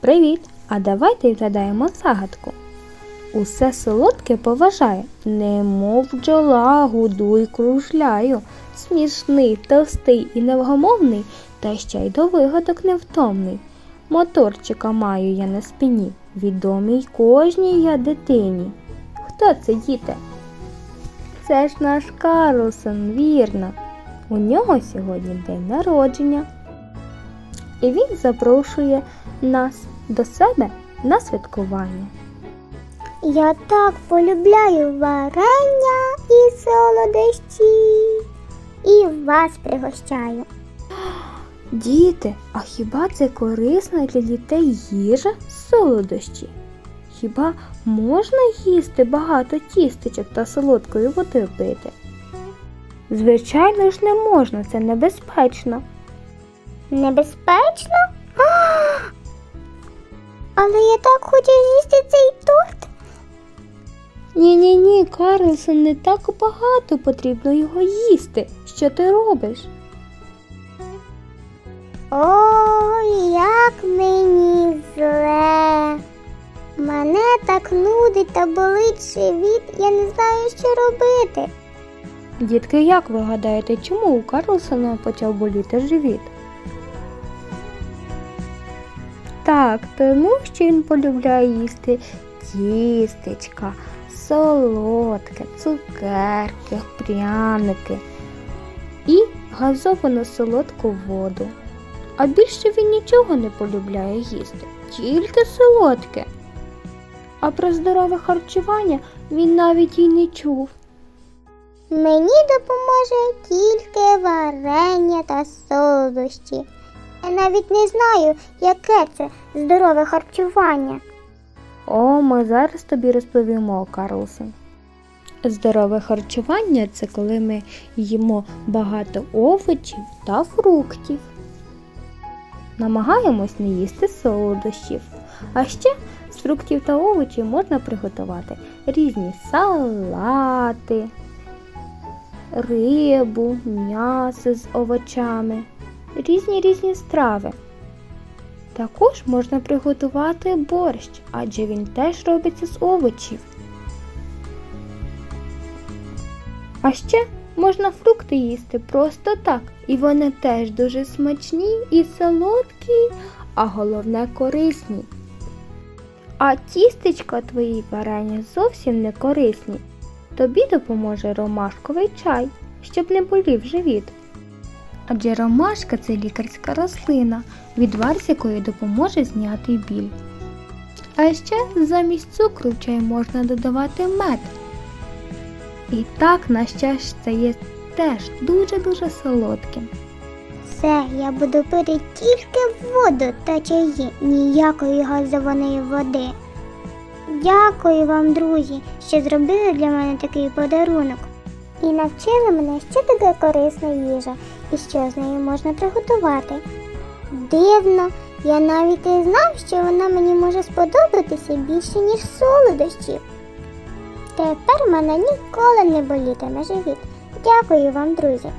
Привіт! А давайте вгадаємо загадку. Усе солодке поважаю, немов бджола гудуй кружляю. Смішний, товстий і невгомовний, та ще й до вигадок невтомний. Моторчика маю я на спині, відомий кожній я дитині. Хто це, діти? Це ж наш Карлсон, вірно. У нього сьогодні день народження. І він запрошує нас до себе на святкування. Я так полюбляю варення і солодощі. І вас пригощаю. Діти, а хіба це корисна для дітей їжа солодощі? Хіба можна їсти багато тістечок та солодкої води пити? Звичайно ж не можна, це небезпечно. Небезпечно? А! Але я так хочу з'їсти цей торт. Ні, ні, ні, Карлсон, не так багато потрібно його їсти. Що ти робиш? Ой, як мені зле. Мене так нудить та болить живіт, я не знаю, що робити. Дітки, як ви гадаєте, чому у Карлсона почав боліти живіт? Так, тому що він полюбляє їсти тістечка, солодке, цукерки, пряники і газовану солодку воду. А більше він нічого не полюбляє їсти, тільки солодке. А про здорове харчування він навіть і не чув. Мені допоможе тільки варення та солодощі. Я навіть не знаю, яке це здорове харчування. О, ми зараз тобі розповімо, Карлсон. Здорове харчування це коли ми їмо багато овочів та фруктів. Намагаємось не їсти солодощів. А ще з фруктів та овочів можна приготувати різні салати, рибу, м'ясо з овочами, різні різні страви. Також можна приготувати борщ, адже він теж робиться з овочів. А ще можна фрукти їсти просто так, і вони теж дуже смачні і солодкі, а головне корисні. А тістечка твої варення зовсім не корисні. Тобі допоможе ромашковий чай, щоб не болів живіт. Адже ромашка це лікарська рослина, відвар з якої допоможе зняти біль. А ще замість цукру в чай можна додавати мед. І так наш чай стає теж дуже-дуже солодким. Все, я буду пити тільки воду та чаї, ніякої газованої води. Дякую вам, друзі, що зробили для мене такий подарунок. І навчили мене, що таке корисна їжа і що з нею можна приготувати. Дивно, я навіть і знав, що вона мені може сподобатися більше, ніж солодощі. Тепер мене ніколи не болітиме живіт. Дякую вам, друзі.